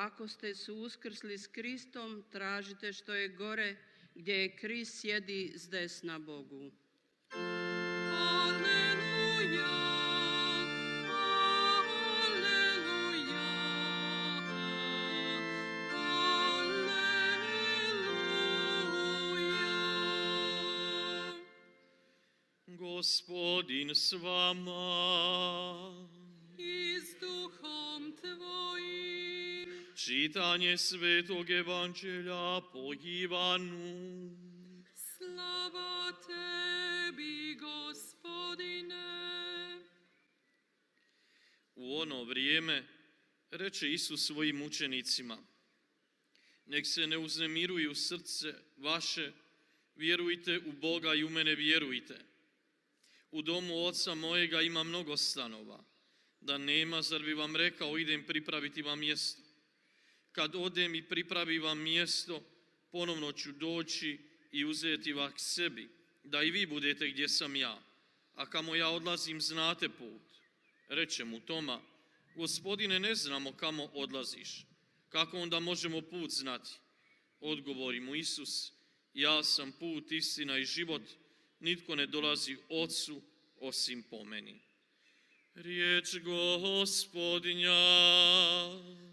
ako ste se uskrsli s Kristom, tražite što je gore, gdje je Krist sjedi s desna Bogu. Alleluja. Gospodin s vama. Čitanje Svetog Evanđelja po Ivanu. slava Tebi, Gospodine. U ono vrijeme reče Isus svojim učenicima, nek se ne uznemiruju srce vaše, vjerujte u Boga i u mene vjerujte. U domu oca mojega ima mnogo stanova, da nema, zar bi vam rekao, idem pripraviti vam mjesto. Kad odem i pripravi vam mjesto, ponovno ću doći i uzeti vas k sebi, da i vi budete gdje sam ja. A kamo ja odlazim, znate put. Reče mu Toma, gospodine, ne znamo kamo odlaziš. Kako onda možemo put znati? Odgovori mu Isus, ja sam put, istina i život, nitko ne dolazi ocu osim po meni. Riječ gospodinja.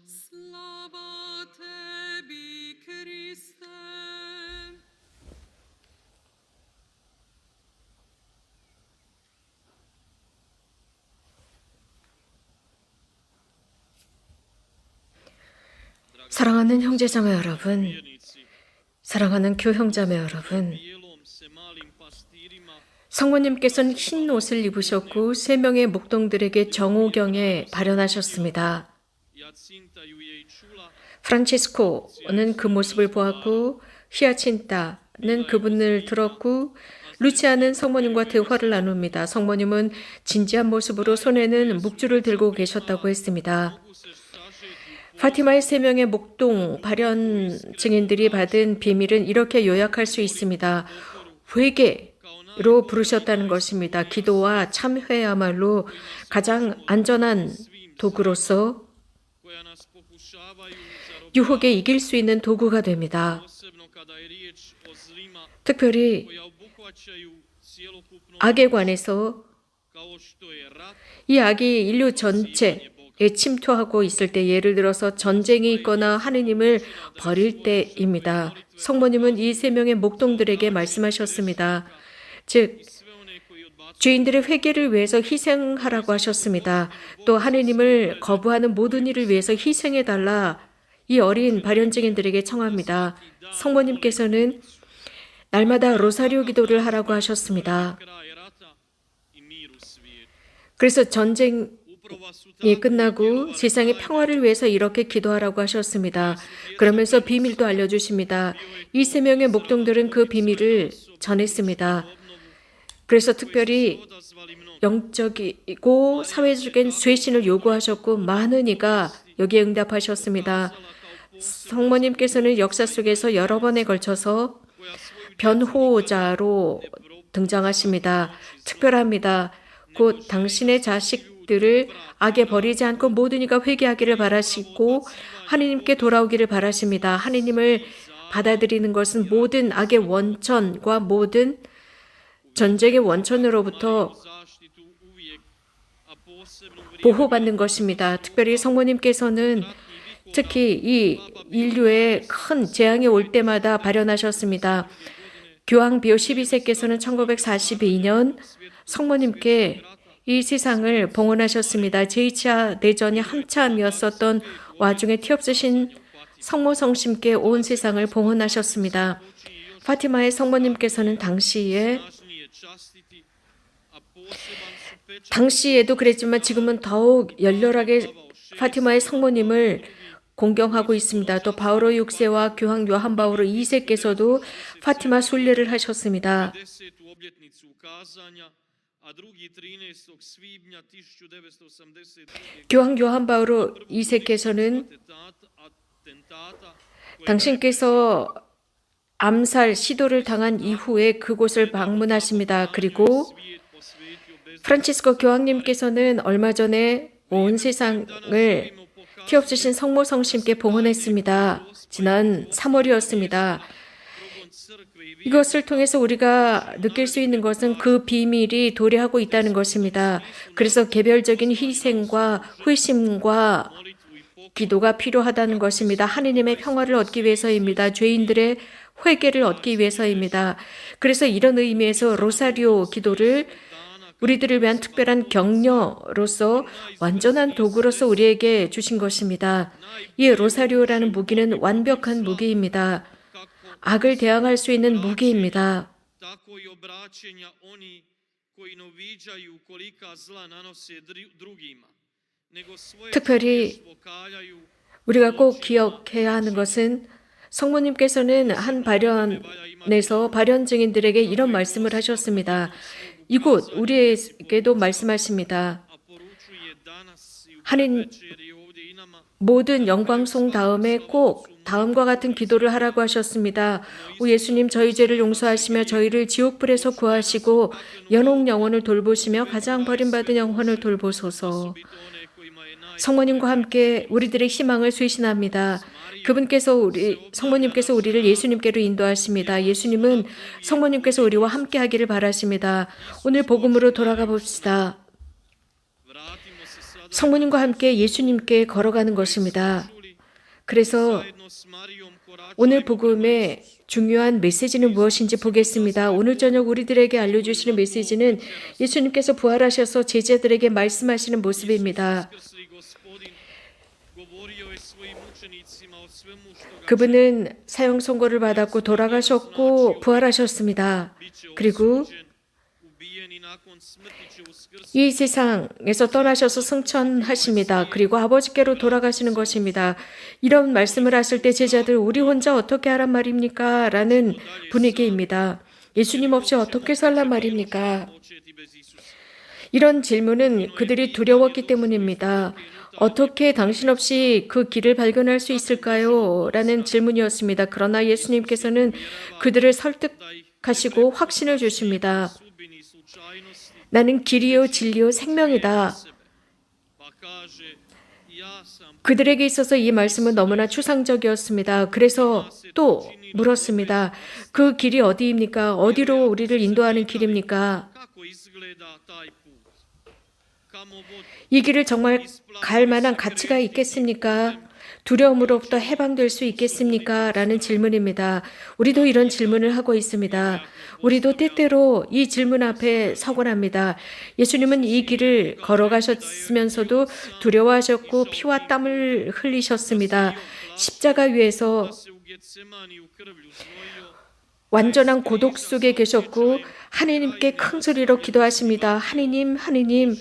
Slava Tebi, Kriste. 사랑하는 형제자매 여러분, 사랑하는 교형자매 여러분, 성모님께서는 흰 옷을 입으셨고 세 명의 목동들에게 정오경에 발현하셨습니다. 프란치스코는 그 모습을 보았고 히아친타는 그분을 들었고 루치아는 성모님과 대화를 나눕니다. 성모님은 진지한 모습으로 손에는 묵주를 들고 계셨다고 했습니다. 파티마의 세 명의 목동 발현 증인들이 받은 비밀은 이렇게 요약할 수 있습니다. 회개 로 부르셨다는 것입니다. 기도와 참회야말로 가장 안전한 도구로서 유혹에 이길 수 있는 도구가 됩니다. 특별히 악에 관해서 이 악이 인류 전체에 침투하고 있을 때 예를 들어서 전쟁이 있거나 하느님을 버릴 때입니다. 성모님은 이 세 명의 목동들에게 말씀하셨습니다. 즉 죄인들의 회개를 위해서 희생하라고 하셨습니다. 또 하느님을 거부하는 모든 일을 위해서 희생해 달라 이 어린 발현증인들에게 청합니다. 성모님께서는 날마다 로사리오 기도를 하라고 하셨습니다. 그래서 전쟁이 끝나고 세상의 평화를 위해서 이렇게 기도하라고 하셨습니다. 그러면서 비밀도 알려주십니다. 이 세 명의 목동들은 그 비밀을 전했습니다. 그래서 특별히. 영적이고 사회적인 쇄신을 요구하셨고 많은 이가 여기에 응답하셨습니다. 성모님께서는 역사 속에서 여러 번에 걸쳐서 변호자로 등장하십니다. 특별합니다. 곧 당신의 자식들을 악에 버리지 않고 모든 이가 회개하기를 바라시고 하느님께 돌아오기를 바라십니다. 하느님을 받아들이는 것은 모든 악의 원천과 모든 전쟁의 원천으로부터 보호받는 것입니다. 특별히 성모님께서는 특히 이 인류에 큰 재앙이 올 때마다 발현하셨습니다. 교황 비오 12세께서는 1942년 성모님께 이 세상을 봉헌하셨습니다. 제2차 대전이 한참이었었던 와중에 티 없으신 성모 성심께 온 세상을 봉헌하셨습니다. 파티마의 성모님께서는 당시에 당시에도 그랬지만 지금은 더욱 열렬하게 파티마의 성모님을 공경하고 있습니다. 또 바오로 6세와 교황 요한 바오로 2세께서도 파티마 순례를 하셨습니다. 10. obljetnicu ukazanja, a drugi 13. svibnja 1982. 교황 요한 바오로 2세께서는 atentata, atentata 당신께서 암살 시도를 당한 이후에 그곳을 방문하십니다. 그리고 프란치스코 교황님께서는 얼마 전에 온 세상을 티 없으신 성모 성심께 봉헌했습니다. 지난 3월이었습니다. 이것을 통해서 우리가 느낄 수 있는 것은 그 비밀이 도래하고 있다는 것입니다. 그래서 개별적인 희생과 회심과 기도가 필요하다는 것입니다. 하느님의 평화를 얻기 위해서입니다. 죄인들의 회개를 얻기 위해서입니다. 그래서 이런 의미에서 로사리오 기도를 우리들을 위한 특별한 격려로서 완전한 도구로서 우리에게 주신 것입니다. 이 로사리오라는 무기는 완벽한 무기입니다. 악을 대항할 수 있는 무기입니다. 특별히 우리가 꼭 기억해야 하는 것은 성모님께서는 한 발연에서 발연 증인들에게 이런 말씀을 하셨습니다. 이곳 우리에게도 말씀하십니다. nama 모든 영광송 다음에 꼭 다음과 같은 기도를 하라고 하셨습니다. 오 예수님 저희 죄를 용서하시며 저희를 지옥불에서 구하시고 연옥 영혼을 돌보시며 가장 버림받은 영혼을 돌보소서. 성모님과 함께 우리들의 희망을 쇄신합니다. 그분께서 우리 성모님께서 우리를 예수님께로 인도하십니다. 예수님은 성모님께서 우리와 함께 하기를 바라십니다. 오늘 복음으로 돌아가 봅시다. 성모님과 함께 예수님께 걸어가는 것입니다. 그래서 오늘 복음의 중요한 메시지는 무엇인지 보겠습니다. 오늘 저녁 우리들에게 알려주시는 메시지는 예수님께서 부활하셔서 제자들에게 말씀하시는 모습입니다. 그분은 사형 선고를 받았고 돌아가셨고 부활하셨습니다. 그리고. 이 세상에서 떠나셔서 승천하십니다. 그리고 아버지께로 돌아가시는 것입니다. 이런 말씀을 하실 때 제자들 우리 혼자 어떻게 하란 말입니까? 라는 분위기입니다. 예수님 없이 어떻게 살란 말입니까? 이런 질문은 그들이 두려웠기 때문입니다. 어떻게 당신 없이 그 길을 발견할 수 있을까요? 라는 질문이었습니다. 그러나 예수님께서는 그들을 설득하시고 확신을 주십니다. 나는 길이요, 진리요, 생명이다. 그들에게 있어서 이 말씀은 너무나 추상적이었습니다. 그래서 또 물었습니다. 그 길이 어디입니까? 어디로 우리를 인도하는 길입니까? 이 길을 정말 갈 만한 가치가 있겠습니까? 두려움으로부터 해방될 수 있겠습니까? 라는 질문입니다. 우리도 이런 질문을 하고 있습니다. 우리도 때때로 이 질문 앞에 서곤 합니다. 예수님은 이 길을 걸어가셨으면서도 두려워하셨고 피와 땀을 흘리셨습니다. 십자가 위에서 완전한 고독 속에 계셨고 하느님께 큰 소리로 기도하십니다. 하느님, 하느님,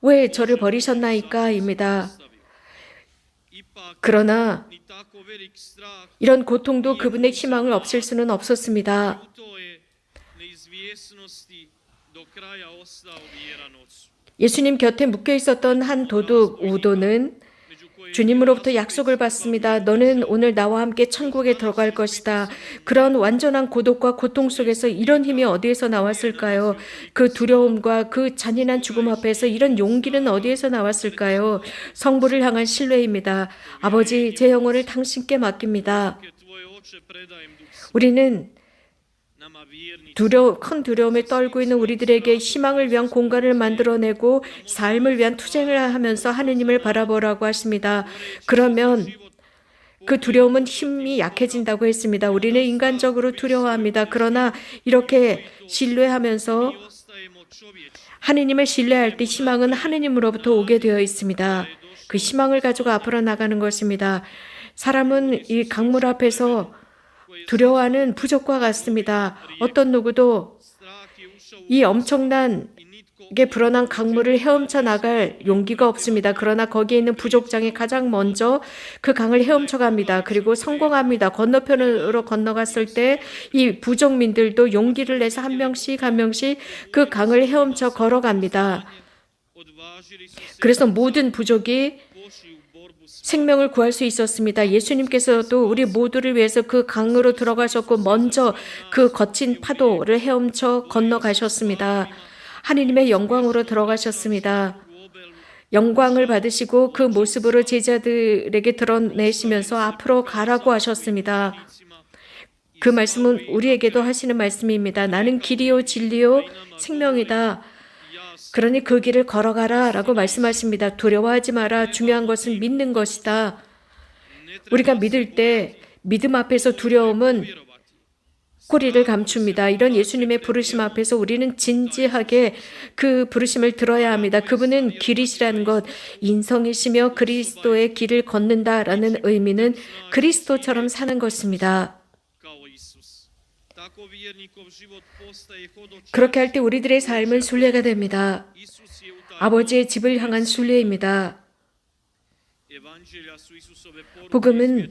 왜 저를 버리셨나이까입니다. 그러나 이런 고통도 그분의 희망을 없앨 수는 없었습니다. 예수님 곁에 묶여 있었던 한 도둑 우도는 주님으로부터 약속을 받습니다. 너는 오늘 나와 함께 천국에 들어갈 것이다. 그런 완전한 고독과 고통 속에서 이런 힘이 어디에서 나왔을까요? 그 두려움과 그 잔인한 죽음 앞에서 이런 용기는 어디에서 나왔을까요? 성부를 향한 신뢰입니다. 아버지, 제 영혼을 당신께 맡깁니다. 우리는 두려 큰 두려움에 떨고 있는 우리들에게 희망을 위한 공간을 만들어내고 삶을 위한 투쟁을 하면서 하느님을 바라보라고 하십니다. 그러면 그 두려움은 힘이 약해진다고 했습니다. 우리는 인간적으로 두려워합니다. 그러나 이렇게 신뢰하면서. 하느님을 신뢰할 때 희망은 하느님으로부터 오게 되어 있습니다. 그 희망을 가지고 앞으로 나가는 것입니다. 사람은 이 강물 앞에서 두려워하는 부족과 같습니다. 어떤 누구도 이 엄청난 게 불어난 강물을 헤엄쳐 나갈 용기가 없습니다. 그러나 거기에 있는 부족장이 가장 먼저 그 강을 헤엄쳐 갑니다. 그리고 성공합니다. 건너편으로 건너갔을 때 이 부족민들도 용기를 내서 한 명씩 한 명씩 그 강을 헤엄쳐 걸어갑니다. 그래서 모든 부족이 생명을 구할 수 있었습니다. 예수님께서도 우리 모두를 위해서 그 강으로 들어가셨고 먼저 그 거친 파도를 헤엄쳐 건너가셨습니다. 하느님의 영광으로 들어가셨습니다. 영광을 받으시고 그 모습으로 제자들에게 드러내시면서 앞으로 가라고 하셨습니다. 그 말씀은 우리에게도 하시는 말씀입니다. 나는 길이요 진리요 생명이다. 그러니 그 길을 걸어가라 라고 말씀하십니다. 두려워하지 마라. 중요한 것은 믿는 것이다. 우리가 믿을 때 믿음 앞에서 두려움은 꼬리를 감춥니다. 이런 예수님의 부르심 앞에서 우리는 진지하게 그 부르심을 들어야 합니다. 그분은 길이시라는 것, 인성이시며 그리스도의 길을 걷는다라는 의미는 그리스도처럼 사는 것입니다. 그렇게 할 때 우리들의 삶은 순례가 됩니다. 아버지의 집을 향한 순례입니다. 복음은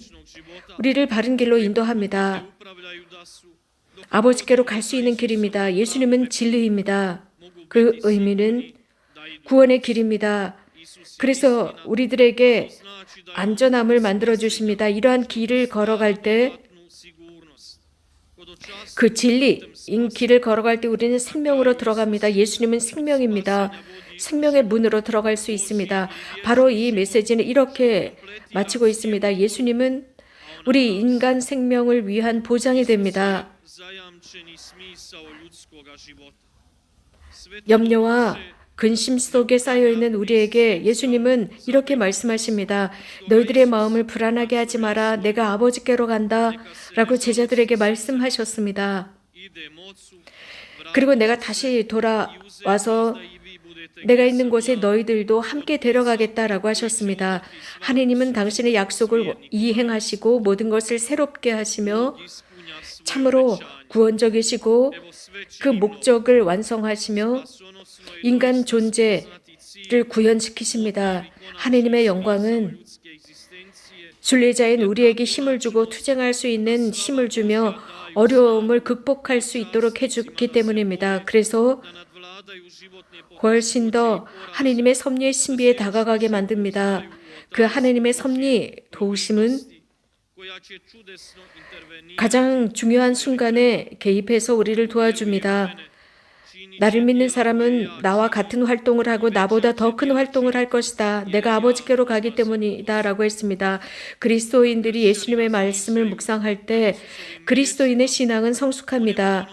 우리를 바른 길로 인도합니다. 아버지께로 갈 수 있는 길입니다. 예수님은 진리입니다. 그 의미는 구원의 길입니다. 그래서 우리들에게 안전함을 만들어 주십니다. 이러한 길을 걸어갈 때 그 진리 인 길을 걸어갈 때 우리는 생명으로 들어갑니다. 예수님은 생명입니다. 생명의 문으로 들어갈 수 있습니다. 바로 이 메시지는 이렇게 마치고 있습니다. 예수님은 우리 인간 생명을 위한 보장이 됩니다. 염려와 근심 속에 쌓여 있는 우리에게 예수님은 이렇게 말씀하십니다. 너희들의 마음을 불안하게 하지 마라. 내가 아버지께로 간다. 라고 제자들에게 말씀하셨습니다. 그리고 내가 다시 돌아와서 내가 있는 곳에 너희들도 함께 데려가겠다라고 하셨습니다. 하느님은 당신의 약속을 이행하시고 모든 것을 새롭게 하시며 참으로 구원적이시고 그 목적을 완성하시며 인간 존재를 구현시키십니다. 하느님의 영광은 순례자인 우리에게 힘을 주고 투쟁할 수 있는 힘을 주며 어려움을 극복할 수 있도록 해주기 때문입니다. 그래서 훨씬 더 하느님의 섭리의 신비에 다가가게 만듭니다. 그 하느님의 섭리 도우심은 가장 중요한 순간에 개입해서 우리를 도와줍니다. 나를 믿는 사람은 나와 같은 활동을 하고 나보다 더 큰 활동을 할 것이다. 내가 아버지께로 가기 때문이다. 라고 했습니다. 그리스도인들이 예수님의 말씀을 묵상할 때 그리스도인의 신앙은 성숙합니다.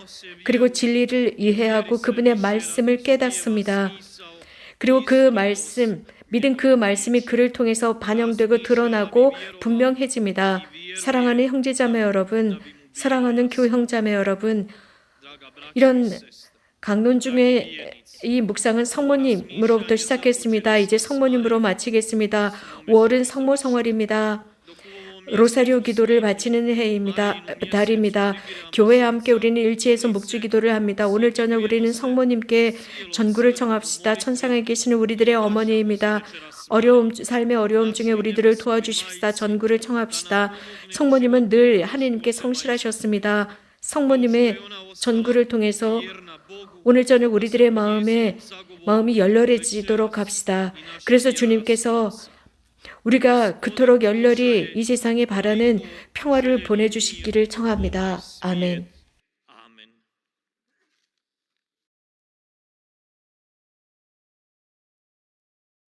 그리고 진리를 이해하고 그분의 말씀을 깨닫습니다. 그리고 그 말씀, 믿은 그 말씀이 그를 통해서 반영되고 드러나고 분명해집니다. 사랑하는 형제자매 여러분, 사랑하는 교형자매 여러분, 이런 강론 중에 이 묵상은 성모님으로부터 시작했습니다. 이제 성모님으로 마치겠습니다. 5월은 성모 성월입니다. 로사리오 기도를 바치는 해입니다. 달입니다. 교회와 함께 우리는 일치해서 묵주 기도를 합니다. 오늘 저녁 우리는 성모님께 전구를 청합시다. 천상에 계시는 우리들의 어머니입니다. 어려움 삶의 어려움 중에 우리들을 도와주십시다. 전구를 청합시다. 성모님은 늘 하나님께 성실하셨습니다. 성모님의 전구를 통해서 오늘 저녁 우리들의 마음에 마음이 열렬해지도록 합시다. 그래서 주님께서 우리가 그토록 열렬히 이 세상에 바라는 평화를 보내주시기를 청합니다. 아멘.